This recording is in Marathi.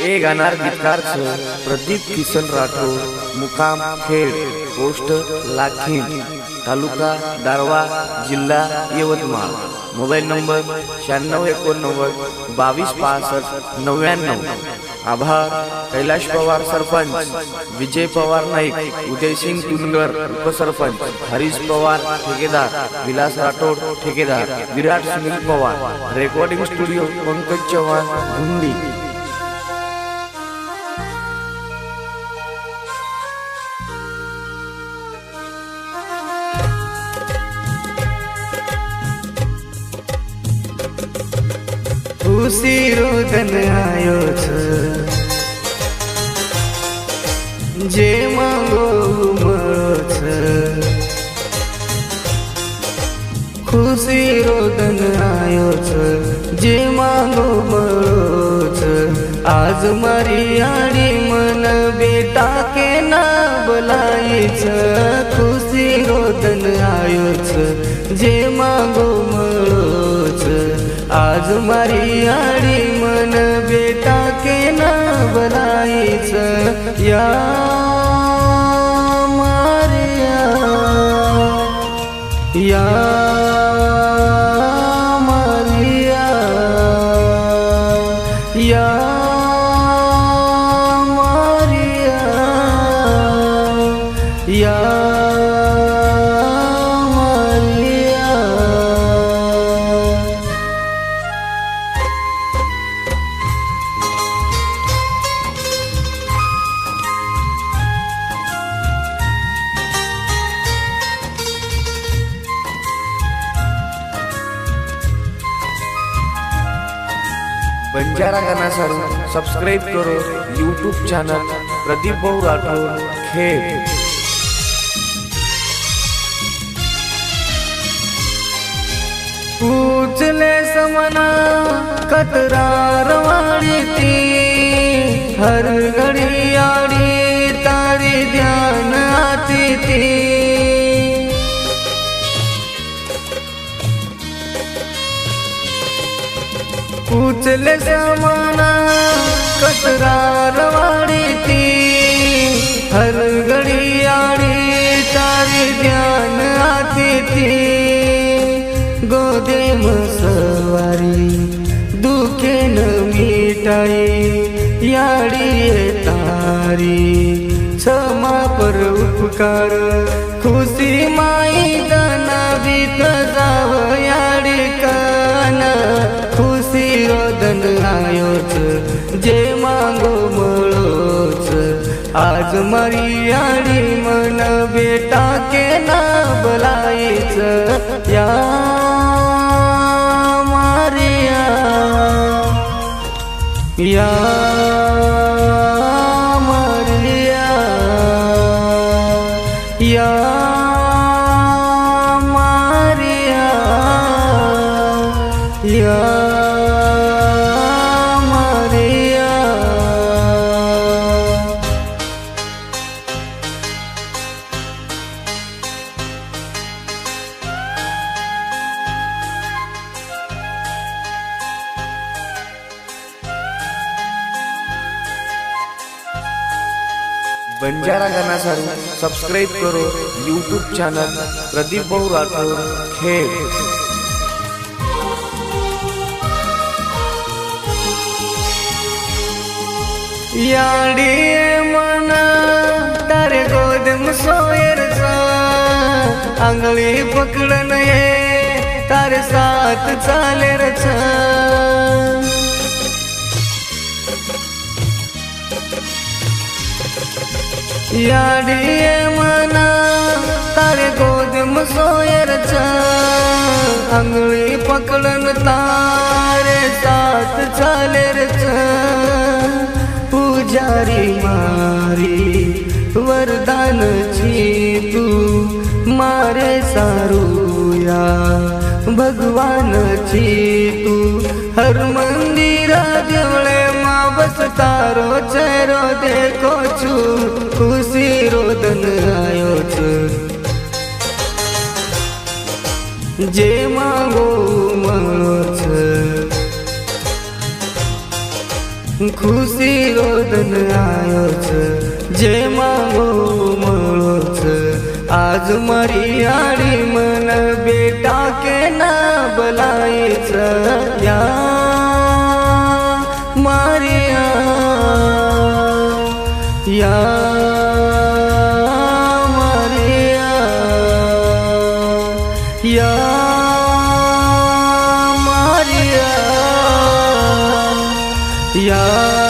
ए गाणार गीतकार प्रदीप किसन राठोड मुकाम खेड पोस्ट लाखीन तालुका दारवा जिल्हा यवतमाळ. मोबाईल नंबर शहाण्णव एकोणनव्वद बावीस पासष्ट नव्याण्णव. आभार कैलाश पवार सरपंच विजय पवार नाईक उदयसिंग तुनगर उपसरपंच हरीश पवार ठेकेदार विलास राठोड ठेकेदार Virat Sunil Pawar. Recording studio Pankaj Chavan Dhundi. ઉસીરો ધન આવ્યો છે જે માંગો મળો છે ખુશીરો ધન આવ્યો છે જે માંગો મળો છે આજ મારી આડી મન બેટા કે ના બોલાય છે ખુશીરો ધન આવ્યો છે જે માંગો મળો आज मारी आडी मन बेटा के ना बनायच या मारिया. या मारिया. या मारिया. या बंजारा गाना सारू सब्सक्राइब करो यूट्यूब चॅनल प्रदीप भाऊ राठौर खेड पूछले समना कतरार वाड़ी हर घड़ी आड़ी तारी ध्यान आती थी उचले समना कतरार वाड़ी हरगडी आड़ी तारी ध्यान आती थी गोदे मसवारी दुखे न मिटाई याडी तारी क्षमा पर उपकार खुशी आज मरियाणी मन बेटा के ना बोलायच या मारिया. या मारिया. या मारिया. या बंजारा गाना सारू सबस्क्राईब करो यूट्यूब चैनल प्रदीप भाऊ राठौर खेड याडी मना तारे गोदम सोयरचा आंगळी पकडन ये तारे साथ चाले रचा याडी मना तारे गोदम सोयरचा अंगली पकडन तारे साथ चाले रचा पुजारी मारी वरदान छी तू मारे सारू या भगवान छी तू हर मन जे मागो मनोच खुशी रोदन आयोच जे मागो मनोच आज मरी आडी मन बेटा के ना बलायच. या मारिया. या 呀。